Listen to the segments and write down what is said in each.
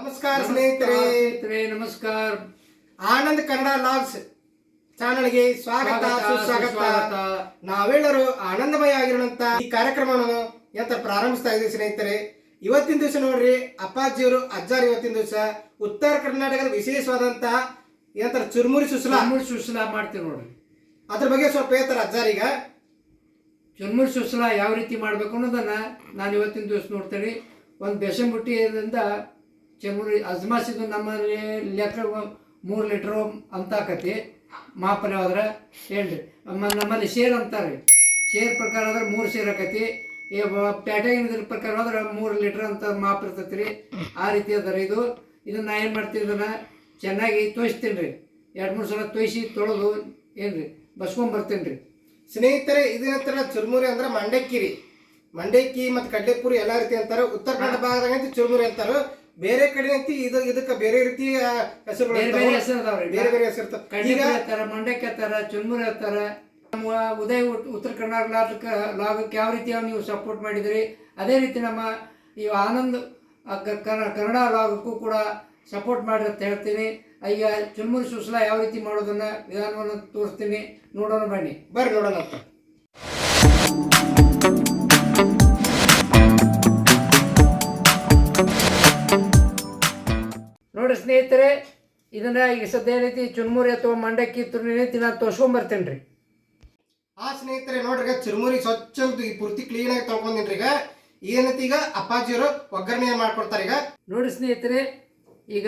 ನಮಸ್ಕಾರ ಸ್ನೇಹಿತರೆ. ನಮಸ್ಕಾರ. ಆನಂದ್ ಕನ್ನಡ ಲಾಗ್ಸ್ ಚಾನಲ್ಗೆ ಸ್ವಾಗತ ಸುಸ್ವಾಗತ. ಸುಸ್ವಾಗತ. ನಾವೆಲ್ಲರೂ ಆನಂದಮಯ ಆಗಿರುವಂತ ಈ ಕಾರ್ಯಕ್ರಮವನ್ನು ಎಂತ ಪ್ರಾರಂಭಿಸ್ತಾ ಇದ್ದೀವಿ ಸ್ನೇಹಿತರೆ. ಇವತ್ತಿನ ದಿವಸ ನೋಡ್ರಿ ಅಪ್ಪಾಜಿಯವರು ಅಜ್ಜಾರ್ ಇವತ್ತಿನ ದಿವಸ ಉತ್ತರ ಕರ್ನಾಟಕದ ವಿಶೇಷವಾದಂತ ಏನಂತಾರೆ ಚುರುಮುರಿ ಸುಸಲ. ಚುರ್ಮುರಿ ಸುಸಲ ಮಾಡ್ತೀವಿ ನೋಡ್ರಿ. ಅದ್ರ ಬಗ್ಗೆ ಸ್ವಲ್ಪ ಹೇಳ್ತಾರ ಅಜ್ಜಾರೀಗ ಚುರ್ಮುರಿ ಸುಸಲ ಯಾವ ರೀತಿ ಮಾಡ್ಬೇಕು ಅನ್ನೋದನ್ನ ನಾನು ಇವತ್ತಿನ ದಿವಸ ನೋಡ್ತೇನೆ. ಒಂದು ಬೆಸಂಬುಟ್ಟಿಯಿಂದ ಚುರ್ಮುರಿ ಅಜ್ಮಾಸಿದ್ದು ನಮ್ಮಲ್ಲಿ ಲೆಟ್ರ್ ಮೂರು ಲೀಟ್ರು ಅಂತ ಆಕತಿ. ಮಾಪನೆ ಹೋದ್ರೆ ಹೇಳ್ರಿ. ನಮ್ಮ- ನಮ್ಮಲ್ಲಿ ಶೇರ್ ಅಂತಾರೆ. ಶೇರ್ ಪ್ರಕಾರ ಆದ್ರೆ ಮೂರು ಶೇರ್ ಆಕತಿ. ಪ್ಯಾಟೆಗಿನ ಪ್ರಕಾರ ಹೋದ್ರೆ ಮೂರು ಲೀಟ್ರ್ ಅಂತ ಮಾಪ್ ಇರ್ತೈತಿ ರೀ ಆ ರೀತಿ ಅದ ರೀ ಇದು. ಇದನ್ನ ನಾ ಏನು ಮಾಡ್ತೀನಿ ಇದನ್ನ ಚೆನ್ನಾಗಿ ತೋಯಿಸ್ತೀನಿ ರೀ. ಎರಡು ಮೂರು ಸಲ ತೋಯಿಸಿ ತೊಳೆದು ಏನ್ರಿ, ಬಸ್ಕೊಂಡ್ ಬರ್ತೀನಿ ರೀ. ಸ್ನೇಹಿತರೆ ತರ ಚುರುಮುರಿ ಅಂದ್ರೆ ಮಂಡಕ್ಕಿ ರೀ. ಮಂಡಕ್ಕಿ ಮತ್ತು ಕಡ್ಲೆಪುರಿ ಎಲ್ಲಾ ರೀತಿ ಅಂತಾರೆ. ಉತ್ತರ ಕನ್ನಡ ಭಾಗದಾಗ ಚುರುಮುರಿ ಅಂತಾರ. ಬೇರೆ ಕಡೆ ಅಂತಿ ಇದು ಇದಕ್ಕೆ ಬೇರೆ ರೀತಿಯ ಹೆಸರು ಬೇರೆ. ಬೇರೆ ಹೆಸರು ಅದಾವ್ರಿ ಬೇರೆ ಬೇರೆ ಹೆಸರು. ಈಗ ಮಂಡಕ್ಕಿ ಚುನ್ಮುರಿ ನಮ್ಮ ಉದಯ ಉತ್- ಉತ್ತರ ಕರ್ನಾಟಕ ಲಾಗಕ್ಕೆ ಲಾಗಕ್ಕೆ ಯಾವ ರೀತಿ ನೀವು ಸಪೋರ್ಟ್ ಮಾಡಿದ್ರಿ ಅದೇ ರೀತಿ ನಮ್ಮ ಈ ಆನಂದ್ ಆ ಕ- ಕನ್ನ- ಕನ್ನಡ ಲಾಗಕ್ಕೂ ಕೂಡ ಸಪೋರ್ಟ್ ಮಾಡಿ ಅಂತ ಹೇಳ್ತೀನಿ. ಈಗ ಚುನ್ಮುರಿ ಸುಸ್ಲಾ ಯಾವ ರೀತಿ ಮಾಡೋದನ್ನ ವಿಧಾನವನ್ನು ತೋರಿಸ್ತೀನಿ. ನೋಡೋಣ ಬನ್ನಿ. ಬರ್ರಿ ನೋಡೋಣ ಅಂತ. ನೋಡಿ ಸ್ನೇಹಿತರೆ ಇದನ್ನ ಈಗ ಸದ್ಯ ರೀತಿ ಚುರ್ಮುರಿ ಅಥವಾ ಮಂಡಕ್ಕಿ ತುರ್ನಿ ನಾನು ತೋರ್ಸ್ಕೊಂಡ್ ರೀ. ಆ ಸ್ನೇಹಿತರೆ ನೋಡ್ರಿ ಚುರ್ಮುರಿ ಸ್ವಚ್ಛ ಈ ಪೂರ್ತಿ ಕ್ಲೀನ್ ಆಗಿ ತೊಳ್ಕೊಂಡಿನ್ರಿ ಈಗ. ಏನೈತಿ ಈಗ? ಅಪ್ಪಾಜಿಯವರು ಒಗ್ಗರಣೆ ಮಾಡ್ಕೊಡ್ತಾರೆ ಈಗ. ನೋಡಿ ಸ್ನೇಹಿತರೆ ಈಗ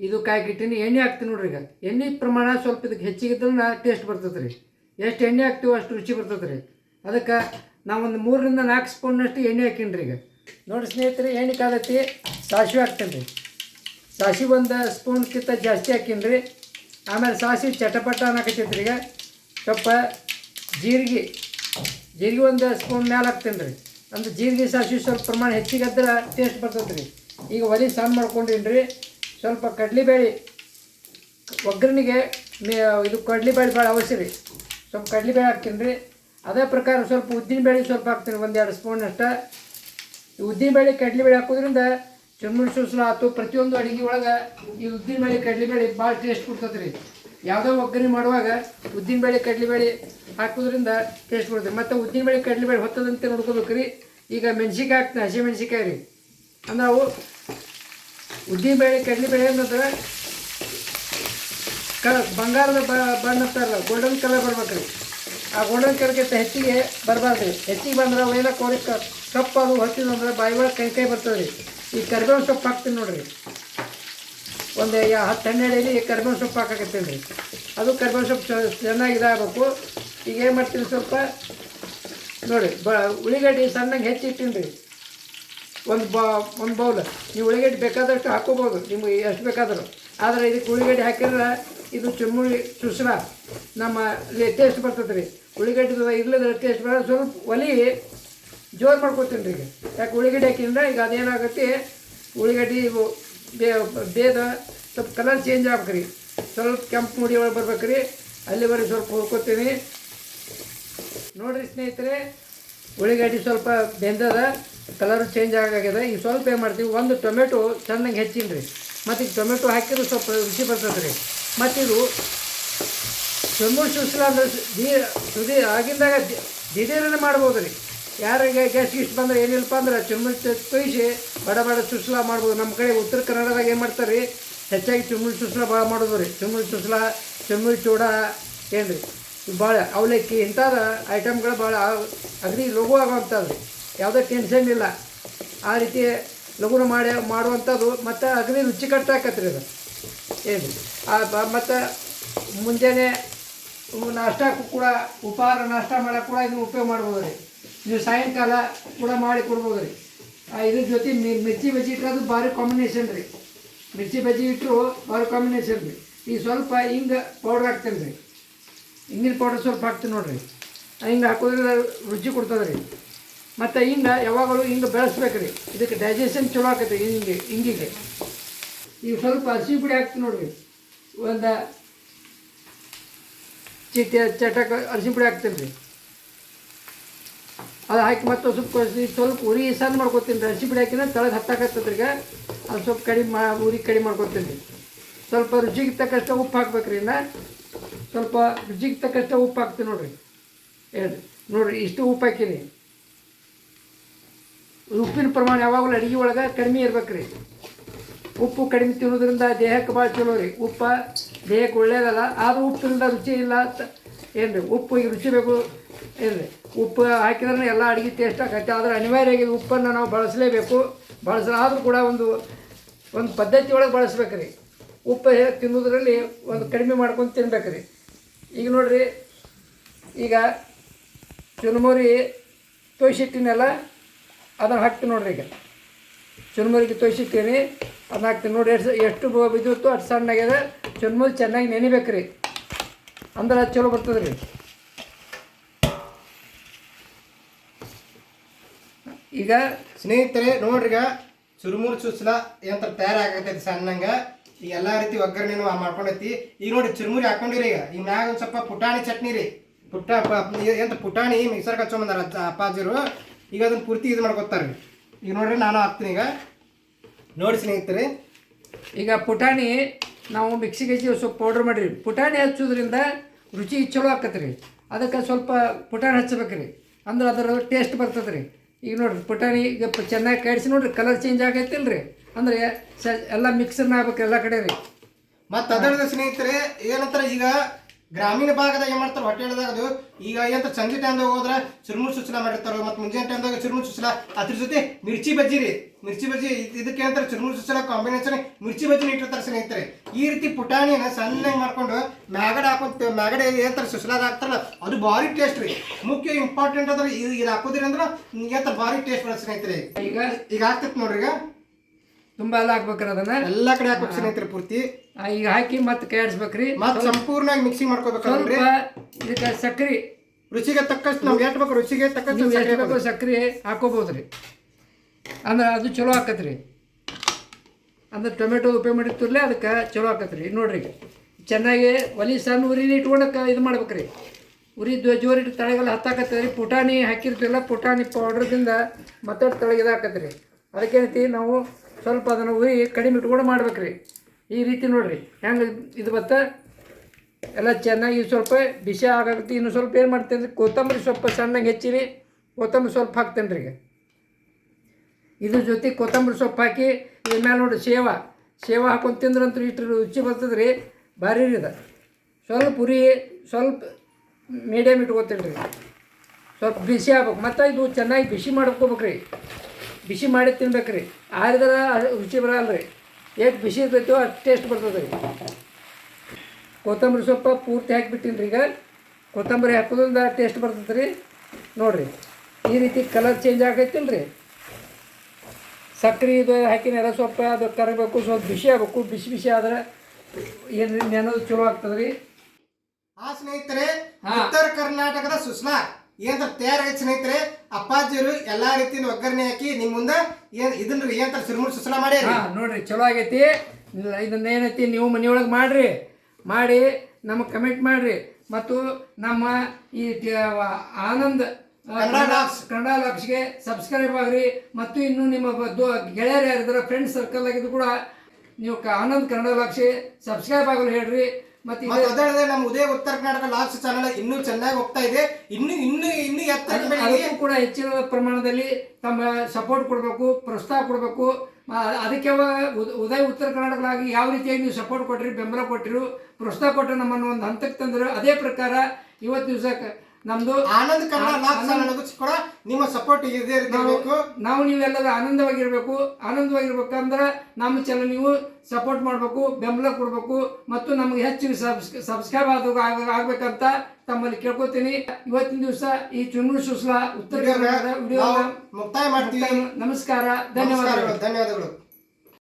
ಇದು ಕಾಯ್ಕಿಟ್ಟಿನ ಎಣ್ಣೆ ಹಾಕ್ತೀನಿ ನೋಡ್ರಿ ಈಗ. ಎಣ್ಣೆ ಪ್ರಮಾಣ ಸ್ವಲ್ಪ ಇದಕ್ಕೆ ಹೆಚ್ಚಿಗಿದ್ರೆ ಟೇಸ್ಟ್ ಬರ್ತದೆ ರೀ ಎಷ್ಟು ಎಣ್ಣೆ ಹಾಕ್ತೀವೋ ಅಷ್ಟು ರುಚಿ ಬರ್ತದೆ ರೀ ಅದಕ್ಕೆ ನಾವೊಂದು ಮೂರರಿಂದ ನಾಲ್ಕು ಸ್ಪೂನ್ನಷ್ಟು ಎಣ್ಣೆ ಹಾಕಿನ್ರಿ ಈಗ. ನೋಡಿ ಸ್ನೇಹಿತರೆ ಎಣ್ಣೆ ಕಾದತಿ ಸಾಸಿವೆ ಹಾಕ್ತೀನಿ ರೀ. ಸಾಸಿವೆ ಒಂದು ಸ್ಪೂನ್ಕಿಂತ ಜಾಸ್ತಿ ಹಾಕಿನ್ರಿ. ಆಮೇಲೆ ಸಾಸಿ ಚಟಪಟ ಅನ್ನಕತ್ತೈತ್ರಿ ಈಗ. ಸ್ವಲ್ಪ ಜೀರಿಗೆ ಜೀರಿಗೆ ಒಂದು ಸ್ಪೂನ್ ಮೇಲೆ ಹಾಕ್ತೀನಿ ರೀ ಅಂದ್ರೆ ಜೀರಿಗೆ ಸಾಸಿವೆ ಸ್ವಲ್ಪ ಪ್ರಮಾಣ ಹೆಚ್ಚಿಗೆ ಅದ್ರ ಟೇಸ್ಟ್ ಬರ್ತದೆ ರೀ ಈಗ ಒಲಿ ಸಣ್ಣ ಮಾಡ್ಕೊಂಡಿನಿ ರೀ ಸ್ವಲ್ಪ ಕಡ್ಲಿಬೇಳೆ, ಒಗ್ಗರಣೆಗೆ ಮೇ, ಇದು ಕಡ್ಲಿಬೇಳೆ ಭಾಳ ಅವಶ್ಯ ರೀ. ಸ್ವಲ್ಪ ಕಡ್ಲಿಬೇಳೆ ಹಾಕ್ತೀನಿ ರೀ ಅದೇ ಪ್ರಕಾರ ಸ್ವಲ್ಪ ಉದ್ದಿನ ಬೇಳೆ ಸ್ವಲ್ಪ ಹಾಕ್ತೀನಿ ಒಂದೆರಡು ಸ್ಪೂನ್ ಉದ್ದಿನ ಬೇಳೆ ಕಡ್ಲಿಬೇಳೆ ಹಾಕೋದ್ರಿಂದ ಚುರುಮುರಿ ಸುಸ್ಲ ಆತು, ಪ್ರತಿಯೊಂದು ಅಡುಗೆ ಒಳಗೆ ಈ ಉದ್ದಿನಬೇಳೆ ಕಡ್ಲಿಬೇಳೆ ಭಾಳ ಟೇಸ್ಟ್ ಕೊಡ್ತದೆ ರೀ ಯಾವುದೋ ಒಗ್ಗರಣೆ ಮಾಡುವಾಗ ಉದ್ದಿನಬೇಳೆ ಕಡ್ಲಿಬೇಳೆ ಹಾಕೋದ್ರಿಂದ ಟೇಸ್ಟ್ ಕೊಡ್ತದೆ ಮತ್ತು ಉದ್ದಿನಬೇಳೆ ಕಡ್ಲಿಬೇಳೆ ಹೊತ್ತದಂತೆ ನೋಡ್ಕೋಬೇಕು ರೀ ಈಗ ಮೆಣ್ಸಿನ್ಕಾಯಿ ಹಾಕ್ತೀನಿ, ಹಸಿ ಮೆಣ್ಸಿನ್ಕಾಯಿ ರೀ. ಅಂದ್ರೆ ಅವು ಉದ್ದಿನಬೇಳೆ ಕಡ್ಲಿಬೇಳೆ ಅನ್ನೋದು ಕ ಬಂಗಾರದ ಬಣ್ಣ ಅಂತಾರಲ್ಲ ಗೋಲ್ಡನ್ ಕಲರ್ ಬರ್ಬೇಕ್ರಿ. ಆ ಗೋಲ್ಡನ್ ಕಲರ್ಗಿಂತ ಹೆಚ್ಚಿಗೆ ಬರಬಾರ್ದು ರೀ ಹೆಚ್ಚಿಗೆ ಬಂದ್ರೆ ಅವೇನೋ ಕೋರಿ ಕಪ್ಪು ಅದು ಹೊತ್ತಿದಂದ್ರೆ ಬಾಯಿ ಒಳಗೆ ಕೈ ಕೈ ಬರ್ತದೆ ರೀ ಈ ಕರ್ಬೇವಿನ ಸೊಪ್ಪು ಹಾಕ್ತೀನಿ ನೋಡಿರಿ. ಒಂದು ಯಾ ಹತ್ತು ಹನ್ನೆರಡು ಎಲೆ ಕರ್ಬೇವಿನ ಸೊಪ್ಪು ಹಾಕಕತ್ತೀನಿ ರೀ ಅದು ಕರ್ಬೇವಿನ ಸೊಪ್ಪು ಚೆನ್ನಾಗಿ ಇದಾಗಬೇಕು. ಈಗ ಏನು ಮಾಡ್ತೀನಿ ಸ್ವಲ್ಪ ನೋಡಿ ಬ ಉಳ್ಳಿಗಡ್ಡಿ ಸಣ್ಣಗೆ ಹೆಚ್ಚಿಟ್ಟಿನಿ ರೀ. ಒಂದು ಬ, ಒಂದು ಬೌಲ್. ನೀವು ಉಳ್ಳಿಗಡ್ಡೆ ಬೇಕಾದಷ್ಟು ಹಾಕೋಬೋದು. ನಿಮಗೆ ಎಷ್ಟು ಬೇಕಾದರೂ. ಆದರೆ ಇದಕ್ಕೆ ಉಳ್ಳಿಗಡ್ಡೆ ಹಾಕಿದ್ರೆ ಇದು ಚುಮ್ಮುಳಿ ಸುಸ್ರ ನಮ್ಮ ಟೇಸ್ಟ್ ಬರ್ತದೆ ರೀ. ಉಳ್ಳಿಗಡ್ಡೆ ಇರ್ಲಿದ್ರೆ ಟೇಸ್ಟ್ ಬರೋದು ಸ್ವಲ್ಪ ಒಲಿ ಜೋರು ಮಾಡ್ಕೊತೀನಿ ರೀ ಈಗ. ಯಾಕೆ ಉಳ್ಳಿಗಡ್ಡೆ ಹಾಕಿದ್ರೆ ಈಗ ಅದೇನಾಗುತ್ತೆ? ಉಳ್ಳಿಗಡ್ಡೆ ಬೇ ಬೇದ ಸ್ವಲ್ಪ ಕಲರ್ ಚೇಂಜ್ ಆಗ್ಬೇಕು ರೀ ಸ್ವಲ್ಪ ಕೆಂಪು ಮುಡಿ ಒಳಗೆ ಬರ್ಬೇಕು ರೀ ಅಲ್ಲಿವರೆಗೆ ಸ್ವಲ್ಪ ಹುರ್ಕೊತೀನಿ. ನೋಡಿರಿ ಸ್ನೇಹಿತರೆ ಉಳ್ಳಿಗಡ್ಡೆ ಸ್ವಲ್ಪ ಬೆಂದದ ಕಲರ್ ಚೇಂಜ್ ಆಗಾಗ್ಯದ ಈಗ ಸ್ವಲ್ಪ ಏನು ಮಾಡ್ತೀವಿ? ಒಂದು ಟೊಮೆಟೊ ಚೆನ್ನಾಗಿ ಹೆಚ್ಚಿನಿ ರೀ ಮತ್ತು ಈಗ ಟೊಮೆಟೊ ಹಾಕಿದ್ರೆ ಸ್ವಲ್ಪ ರುಚಿ ಬರ್ತದೆ ರೀ ಮತ್ತು ಇದು ಚುಮ್ಮುಳಿ ಸುಸ್ಲ ಅಂದ್ರೆ ದೀ ಸುದಿ ಆಗಿಂದಾಗ ದಿಢೀರನ್ನು ದಿಢೀರನೆ ಮಾಡ್ಬೋದು ರೀ ಯಾರಿಗೆ ಗ್ಯಾಸ್ ಇಷ್ಟು ಬಂದರೆ ಏನಿಲ್ಲಪ್ಪ ಅಂದ್ರೆ ಚುಮ್ಮುಳಿ ತೊಯ್ಸಿ ಬಡ ಬಡ ಚುಸ್ಲ ಮಾಡ್ಬೋದು. ನಮ್ಮ ಕಡೆ ಉತ್ತರ ಕನ್ನಡದಾಗ ಏನು ಮಾಡ್ತಾರೆ ರೀ? ಹೆಚ್ಚಾಗಿ ಚುಮ್ಮುಳಿ ಚುಸ್ಲ ಭಾಳ ಮಾಡೋದು ರೀ. ಚುಮ್ಮುಳಿ ಚುಸ್ಲ ಚುಮ್ಮುಳಿ ಚೂಡ ಏನು ರೀ ಭಾಳ ಅವಲಕ್ಕಿ ಇಂಥದ ಐಟಮ್ಗಳು ಭಾಳ ಅಗದಿ ಲಘು ಆಗುವಂಥದ್ದು ಯಾವುದೇ ಟೆನ್ಷನ್ ಇಲ್ಲ. ಆ ರೀತಿ ಲಘುನ ಮಾಡಿ ಮಾಡುವಂಥದ್ದು ಮತ್ತು ಅಗದಿ ರೀ ಅದು. ಏನು ಮತ್ತು ಮುಂಜಾನೆ ನಾಷ್ಟಕ್ಕೂ ಕೂಡ ಉಪಹಾರ ನಾಷ್ಟ ಮಾಡೋಕ್ಕೆ ಕೂಡ ಇದನ್ನು ಉಪಯೋಗ ಮಾಡ್ಬೋದು ರೀ. ನೀವು ಸಾಯಂಕಾಲ ಕೂಡ ಮಾಡಿ ಕೊಡ್ಬೋದು ರೀ. ಇದ್ರ ಜೊತೆ ಮಿರ್ಚಿ ಬಜ್ಜಿ ಇಟ್ಟರೆ ಭಾರಿ ಕಾಂಬಿನೇಷನ್ ರೀ. ಮಿರ್ಚಿ ಬಜ್ಜಿ ಇಟ್ಟರು ಭಾರಿ ಕಾಂಬಿನೇಷನ್ ರೀ. ಈಗ ಸ್ವಲ್ಪ ಹಿಂಗೆ ಪೌಡ್ರ್ ಹಾಕ್ತೇನೆ ರೀ. ಹಿಂಗಿನ ಪೌಡ್ರ್ ಸ್ವಲ್ಪ ಹಾಕ್ತೀನಿ ನೋಡಿರಿ. ಹಿಂಗೆ ಹಾಕೋದ್ರಿಂದ ರುಚಿ ಕೊಡ್ತದೆ ರೀ. ಮತ್ತು ಹಿಂಗೆ ಯಾವಾಗಲೂ ಹಿಂಗೆ ಬೆಳೆಸ್ಬೇಕು ರೀ. ಇದಕ್ಕೆ ಡೈಜೆಷನ್ ಚಲೋ ಆಕೈತೆ ಹಿಂಗೆ, ಹಿಂಗಿಗೆ. ಈಗ ಸ್ವಲ್ಪ ಹಸಿ ಪುಡಿ ಹಾಕ್ತೀನಿ ನೋಡಿರಿ. ಒಂದು ಚೀಟಿ ಚಟಕ ಅರಿಶಿನ ಪುಡಿ ಹಾಕ್ತೀನಿ ರೀ. ಅದು ಹಾಕಿ ಮತ್ತೆ ಸ್ವಲ್ಪ ಸ್ವಲ್ಪ ಉರಿ ಸಣ್ಣ ಮಾಡ್ಕೊತೀನಿ ರೀ. ಪುಡಿ ಹಾಕಿನ ತಳಗೆ ಹತ್ತಾಕತ್ತದ್ರಿ ಈಗ. ಅದು ಸ್ವಲ್ಪ ಕಡಿಮೆ ಮಾ, ಉರಿ ಕಡಿಮೆ ಮಾಡ್ಕೊತೀನಿ ಸ್ವಲ್ಪ ರುಚಿಗೆ ತಕ್ಕಷ್ಟು ಉಪ್ಪು ಹಾಕ್ಬೇಕ್ರಿ ಇನ್ನು. ಸ್ವಲ್ಪ ರುಚಿಗೆ ತಕ್ಕಷ್ಟು ಉಪ್ಪು ಹಾಕ್ತೀನಿ ನೋಡಿರಿ. ಹೇಳ್ರಿ. ನೋಡಿರಿ, ಇಷ್ಟು ಉಪ್ಪು ಹಾಕೀನಿ. ಉಪ್ಪಿನ ಪ್ರಮಾಣ ಯಾವಾಗಲೂ ಅಡುಗೆ ಒಳಗೆ ಕಡಿಮೆ ಇರ್ಬೇಕ್ರಿ. ಉಪ್ಪು ಕಡಿಮೆ ತಿನ್ನೋದ್ರಿಂದ ದೇಹಕ್ಕೆ ಭಾಳ ಚಲೋ ರೀ. ಉಪ್ಪು ದೇಹಕ್ಕೆ ಒಳ್ಳೇದಲ್ಲ, ಆದರೂ ಉಪ್ಪಿನಿಂದ ರುಚಿ ಇಲ್ಲ ಏನು ರೀ ಉಪ್ಪು ಈಗ ರುಚಿ ಬೇಕು. ರೀ ಉಪ್ಪು ಹಾಕಿದ್ರೆ ಎಲ್ಲ ಅಡುಗೆ ಟೇಸ್ಟ್ ಆಗತ್ತೆ. ಆದರೆ ಅನಿವಾರ್ಯವಾಗಿ ಉಪ್ಪನ್ನು ನಾವು ಬಳಸಲೇಬೇಕು. ಬಳಸಲಾದರೂ ಕೂಡ ಒಂದು ಒಂದು ಪದ್ಧತಿ ಒಳಗೆ ಬಳಸ್ಬೇಕು ರೀ ಉಪ್ಪು ತಿನ್ನೋದ್ರಲ್ಲಿ ಒಂದು ಕಡಿಮೆ ಮಾಡ್ಕೊಂಡು ತಿನ್ಬೇಕು ರೀ ಈಗ ನೋಡಿರಿ, ಈಗ ಚುರುಮುರಿ, ತೋಯಿಸಿಟ್ಟಿನೆಲ್ಲ, ಅದನ್ನು ಹಾಕ್ತೀನಿ ನೋಡಿರಿ ಈಗ. ಚುರುಮುರಿಗೆ ತೋಯಿಸಿರ್ತೀನಿ ಅದನ್ನ ಹಾಕ್ತೀನಿ ನೋಡಿ ಎಷ್ಟು ಎಷ್ಟು ಬಿದ್ದಿತ್ತು ಅಷ್ಟು ಸಣ್ಣಾಗ್ಯದ ಚುರುಮುರಿ ಚೆನ್ನಾಗಿ ನೆನಿಬೇಕು ರೀ ಅಂದ್ರೆ ಅದು ಚಲೋ ಬರ್ತದೆ ರೀ ಈಗ ಸ್ನೇಹಿತರೆ ನೋಡ್ರಿಗ ಚುರುಮುರು ಚುಚ್ಚಲ ಯಂತ್ರ ತಯಾರಾಗತೈತಿ ಸಣ್ಣಂಗ. ಈ ಎಲ್ಲ ರೀತಿ ಒಗ್ಗರಣೆನು ಮಾಡ್ಕೊಂಡೈತಿ. ಈಗ ನೋಡಿ ಚುರುಮುರಿ ಹಾಕೊಂಡಿರಿ ಈಗ. ಈಗ ಮ್ಯಾಗ ಒಂದು ಸ್ವಲ್ಪ ಪುಟಾಣಿ ಚಟ್ನಿ ರೀ. ಪುಟ್ಟ ಎಂತ ಪುಟಾಣಿ ಮಿಕ್ಸರ್ ಕಚ್ಕೊಂಬಂದಾರ ಅಪ್ಪಾಜಿರು. ಈಗ ಅದನ್ನ ಪೂರ್ತಿ ಇದು ಮಾಡ್ಕೊತಾರೆ ಈಗ ನೋಡ್ರಿ ನಾನು ಹಾಕ್ತೀನಿ ಈಗ. ನೋಡಿ ಸ್ನೇಹಿತರೆ. ಈಗ ಪುಟಾಣಿ ನಾವು ಮಿಕ್ಸಿಗೆ ಹಚ್ಚಿ ಸ್ವಲ್ಪ ಪೌಡ್ರ್ ಮಾಡಿರಿ. ಪುಟಾಣಿ ಹಚ್ಚೋದ್ರಿಂದ ರುಚಿ ಚಲೋ ಆಕತ್ತೆ ಅದಕ್ಕೆ ಸ್ವಲ್ಪ ಪುಟಾಣಿ ಹಚ್ಬೇಕು ರೀ ಅಂದ್ರೆ ಅದರ ಟೇಸ್ಟ್ ಬರ್ತದೆ ರೀ ಈಗ ನೋಡ್ರಿ, ಪುಟಾಣಿ ಈಗ ಚೆನ್ನಾಗಿ ಕಾಡಿಸಿ ನೋಡ್ರಿ ಕಲರ್ ಚೇಂಜ್ ಆಗೈತಿಲ್ಲ ರೀ ಅಂದರೆ ಸ, ಎಲ್ಲ ಮಿಕ್ಸರ್ನ ಆಗ್ಬೇಕು ಎಲ್ಲ ಕಡೆ ರೀ. ಮತ್ತು ಅದರದ ಸ್ನೇಹಿತರೆ, ಏನಂತಾರೆ ಈಗ ಗ್ರಾಮೀಣ ಭಾಗದಾಗ ಏನ್ ಮಾಡ್ತಾರೆ, ಹೊಟ್ಟೆ ಅದು, ಈಗ ಏನಂತ ಸಂಜೆ ಟೈಮ್ದಾಗ ಹೋದ್ರೆ ಚುರುಮುರು ಸುಸಲ ಮಾಡಿರ್ತಾರೆ ಮತ್ತು ಮುಂಜಾನೆ ಟೈಮ್ದಾಗ ಚುರುಮುರು ಸುಸಲ ಅದ್ರ ಜೊತೆ ಮಿರ್ಚಿ ಬಜ್ಜಿ ರೀ. ಮಿರ್ಚಿ ಬಜ್ಜಿ ಇದಕ್ಕೆ ಏನಂತಾರೆ, ಚುರುಮುರು ಸುಸಲ ಕಾಂಬಿನೇಷನ್ ಮಿರ್ಚಿ ಬಜ್ಜಿ ಇಟ್ಟಿರ್ತಾರೆ ಸ್ನೇಹಿತರೆ. ಈ ರೀತಿ ಪುಟಾಣಿನ ಸಣ್ಣಗೆ ಮಾಡ್ಕೊಂಡು ಮ್ಯಾಗಡೆ ಹಾಕೊಂತ ಮ್ಯಾಗಡೆ ಏನಂತಾರ ಸುಸಲಾದ ಹಾಕ್ತಾರಲ್ಲ ಅದು ಭಾರಿ ಟೇಸ್ಟ್ ರೀ. ಮುಖ್ಯ ಇಂಪಾರ್ಟೆಂಟ್ ಅದ್ರ ಇದು ಇದು ಹಾಕೋದ್ರಿ ಅಂದ್ರೆ ಏನಂತ ಭಾರಿ ಟೇಸ್ಟ್ ಬರ ಸ್ನೇಹಿತರೆ. ಈಗ ಈಗ ಹಾಕ್ತಿತ್ ನೋಡ್ರಿ ಈಗ. ತುಂಬಾ ಎಲ್ಲ ಹಾಕ್ಬೇಕ್ರಿ ಅದನ್ನ. ಎಲ್ಲಾ ಕಡೆ ಹಾಕ್ಬೇಕು ಸ್ನೇಹಿತರೆ ಪೂರ್ತಿ. ಈಗ ಹಾಕಿ ಮತ್ತೆ ಕೈಯಾಡಿಸ್ಬೇಕ್ರಿ ಮತ್ತೆ ಸಂಪೂರ್ಣವಾಗಿ ಮಿಕ್ಸಿಂಗ್ ಮಾಡ್ಕೋಬೇಕಲ್ರಿ. ಇದಕ್ಕೆ ಸಕ್ರೆ. ರುಚಿಗೆ ತಕ್ಕಷ್ಟು ನಾವು ಎಷ್ಟು ಬೇಕು ರುಚಿಗೆ ತಕ್ಕಷ್ಟು ಸಕ್ರೆ ರೀ ಅಂದ್ರೆ ಅದು ಚಲೋ ಹಾಕತ್ರಿ ಅಂದ್ರೆ ಟೊಮೆಟೊ ಉಪಯೋಗ ಮಾಡಿರ್ತಿರ್ಲಿ ಅದಕ್ಕೆ ಚಲೋ ಹಾಕತ್ರಿ ನೋಡ್ರಿ ಚೆನ್ನಾಗಿ ಒಲಿ ಸಣ್ಣ ಉರಿನ ಇಟ್ಕೊಳಕ್ಕೆ ಇದು ಮಾಡ್ಬೇಕು ರೀ ಉರಿ ಜೋರಿ ಇಟ್ಟು ತಳಗೆಲ್ಲ ಹತ್ತಾಕತ್ತೆ ರೀ ಪುಟಾಣಿ ಹಾಕಿರ್ತೀವಲ್ಲ, ಪುಟಾಣಿ ಪೌಡ್ರದಿಂದ ಮತ್ತೆ ತಳಗೆ ಇದಾಕತ್ತೆ ರೀ ಅದಕ್ಕೇನೈತಿ, ನಾವು ಸ್ವಲ್ಪ ಅದನ್ನು ಉರಿ ಕಡಿಮೆ ಇಟ್ಕೊಂಡು ಮಾಡ್ಬೇಕು ರೀ ಈ ರೀತಿ ನೋಡಿರಿ, ಹೆಂಗೆ ಇದು ಬತ್ತ? ಎಲ್ಲ ಚೆನ್ನಾಗಿ ಸ್ವಲ್ಪ ಬಿಸಿ ಆಗತ್ತೆ ಇನ್ನು ಸ್ವಲ್ಪ ಏನು ಮಾಡ್ತೇನೆ ರೀ ಕೊತ್ತಂಬರಿ ಸ್ವಲ್ಪ ಸಣ್ಣಗೆ ಹೆಚ್ಚಿರಿ, ಕೊತ್ತಂಬರಿ ಸ್ವಲ್ಪ ಹಾಕ್ತೇನೆ ರೀ ಇದ್ರ ಜೊತೆ ಕೊತ್ತಂಬರಿ ಸೊಪ್ಪು ಹಾಕಿ, ಇದ್ರ ಮೇಲೆ ನೋಡಿರಿ ಸೇವಾ. ಸೇವಾ ಹಾಕೊಂಡು ತಿಂದ್ರಂತೂ ಇಷ್ಟು ರುಚಿ ಬರ್ತದೆ ರೀ ಭಾರಿ ರೀ ಇದು ಸ್ವಲ್ಪ ಪುರಿ, ಸ್ವಲ್ಪ ಮೀಡಿಯಮ್ ಇಟ್ಕೋತೀನಿ ರೀ ಸ್ವಲ್ಪ ಬಿಸಿ ಆಗ್ಬೇಕು. ಮತ್ತು ಇದು ಚೆನ್ನಾಗಿ ಬಿಸಿ ಮಾಡ್ಕೋಬೇಕು ರೀ ಬಿಸಿ ಮಾಡಿ ತಿನ್ಬೇಕು ರೀ ಆರಿದ್ರೆ ರುಚಿ ಬರಲ್ಲ ರೀ ಎಷ್ಟು ಬಿಸಿ ಇರ್ತೈತೋ ಅಷ್ಟು ಟೇಸ್ಟ್ ಬರ್ತದೆ ರೀ ಕೊತ್ತಂಬರಿ ಸೊಪ್ಪು ಪೂರ್ತಿ ಹಾಕಿಬಿಟ್ಟಿನಿ ರೀ ಈಗ. ಕೊತ್ತಂಬರಿ ಹಾಕೋದ್ರಿಂದ ಟೇಸ್ಟ್ ಬರ್ತದೆ ರೀ ನೋಡಿರಿ. ಈ ರೀತಿ ಕಲರ್ ಚೇಂಜ್ ಆಗೈತಿಲ್ಲ ರೀ ಸಕ್ಕರೆ ಇದು ಹಾಕಿನ ಸ್ವಲ್ಪ ಅದು ಕರಿಬೇಕು, ಸ್ವಲ್ಪ ಬಿಸಿ ಆಗಬೇಕು. ಬಿಸಿ ಬಿಸಿ ಆದ್ರೆ ಏನು ನೆನದು ಚಲೋ ಆಗ್ತದೆ ರೀ ಆ ಸ್ನೇಹಿತರೆ. ಉತ್ತರ ಕರ್ನಾಟಕದ ಸುಸ್ಲಾ ಏನ್ ತಯಾರಾಗಿ ಸ್ನೇಹಿತರೆ ಅಪ್ಪಾಜಿಯವರು ಎಲ್ಲಾ ರೀತಿಯ ಒಗ್ಗರಣೆ ಹಾಕಿ ನಿಮ್ ಮುಂದೆ ಏನ್ ಇದನ್ನ ಏನ್ ಸಿರುಮುರು ಸುಸ್ಲಾ ಮಾಡಿ ಹಾಂ ನೋಡ್ರಿ ಚಲೋ ಆಗೈತಿ. ಇದನ್ನ ಏನೈತಿ ನೀವು ಮನೆಯೊಳಗೆ ಮಾಡ್ರಿ. ಮಾಡಿ ನಮಗೆ ಕಮೆಂಟ್ ಮಾಡ್ರಿ. ಮತ್ತು ನಮ್ಮ ಈ ಆನಂದ್ ಕನ್ನಡ ಲಾಕ್ಸ್. ಕನ್ನಡ ಲಾಕ್ಸ್ಗೆ ಸಬ್ಸ್ಕ್ರೈಬ್ ಆಗ್ರಿ. ಮತ್ತು ಇನ್ನು ನಿಮ್ಮ ಗೆಳೆಯರು ಯಾರಿದ್ದಾರೆ ಫ್ರೆಂಡ್ ಸರ್ಕಲ್ ಆಗಿದ್ದು ಕೂಡ ನೀವು ಕ- ಆನಂದ್ ಕನ್ನಡ ಭಾಷೆ ಸಬ್ಸ್ಕ್ರೈಬ್ ಆಗಲು ಹೇಳ್ರಿ. ಮತ್ತು ಮತ್ತೆ ಅದೇ ನಮ್ಮ ಉದಯ ಉತ್ತರ ಕರ್ನಾಟಕ ಲಾಸ್ಟ್ ಚಾನಲ್ ಇನ್ನೂ ಚೆನ್ನಾಗಿ ಹೋಗ್ತಾ ಇದೆ. ಇನ್ನು ಇನ್ನು ಇನ್ನು ಎತ್ತರ ಬೆಳೆಗೆ ಅದಕ್ಕೂ ಕೂಡ ಹೆಚ್ಚಿನ ಪ್ರಮಾಣದಲ್ಲಿ ತಮ್ಮ ಸಪೋರ್ಟ್ ಕೊಡಬೇಕು ಪ್ರೋತ್ಸಾಹ ಕೊಡಬೇಕು. ಅದಕ್ಕೆ ಉದಯ ಉತ್ತರ ಕರ್ನಾಟಕದಾಗಿ ಯಾವ ರೀತಿಯಾಗಿ ನೀವು ಸಪೋರ್ಟ್ ಕೊಟ್ರಿ ಬೆಂಬಲ ಕೊಟ್ಟಿರು ಪ್ರೋತ್ಸಾಹ ಕೊಟ್ಟರು ನಮ್ಮನ್ನು ಒಂದು ಹಂತಕ್ಕೆ ತಂದರು. ಅದೇ ಪ್ರಕಾರ ಇವತ್ತು ದಿವಸಕ್ಕೆ ನಮ್ಮದು ಆನಂದ ಕನ್ನಡ ಚಾನಲ್ ಕೂಡ ನಿಮ್ಮ ಸಪೋರ್ಟ್ ಇದೇ ಇರಬೇಕು. ನಾವು ನೀವೆಲ್ಲರೂ ಆನಂದವಾಗಿರ್ಬೇಕು. ಆನಂದವಾಗಿರ್ಬೇಕಂದ್ರೆ ನಮ್ಮ ಚಾನಲ್ ನೀವು ಸಪೋರ್ಟ್ ಮಾಡಬೇಕು ಬೆಂಬಲ ಕೊಡಬೇಕು ಮತ್ತು ನಮಗೆ ಹೆಚ್ಚು ಸಬ್ಸ್ಕ್ರೈಬ್ ಆದ ಆಗ್ಬೇಕಂತ ತಮ್ಮಲ್ಲಿ ಕೇಳ್ಕೊತೀನಿ. ಇವತ್ತಿನ ದಿವಸ ಈ ಚುನಾವಣೆ ಸುಸ್ಲಾ ಉತ್ತರ ಕರ್ನಾಟಕ ವಿಡಿಯೋ ಮುಕ್ತಾಯ ಮಾಡ್ತೀವಿ. ನಮಸ್ಕಾರ. ಧನ್ಯವಾದಗಳು. ಧನ್ಯವಾದಗಳು.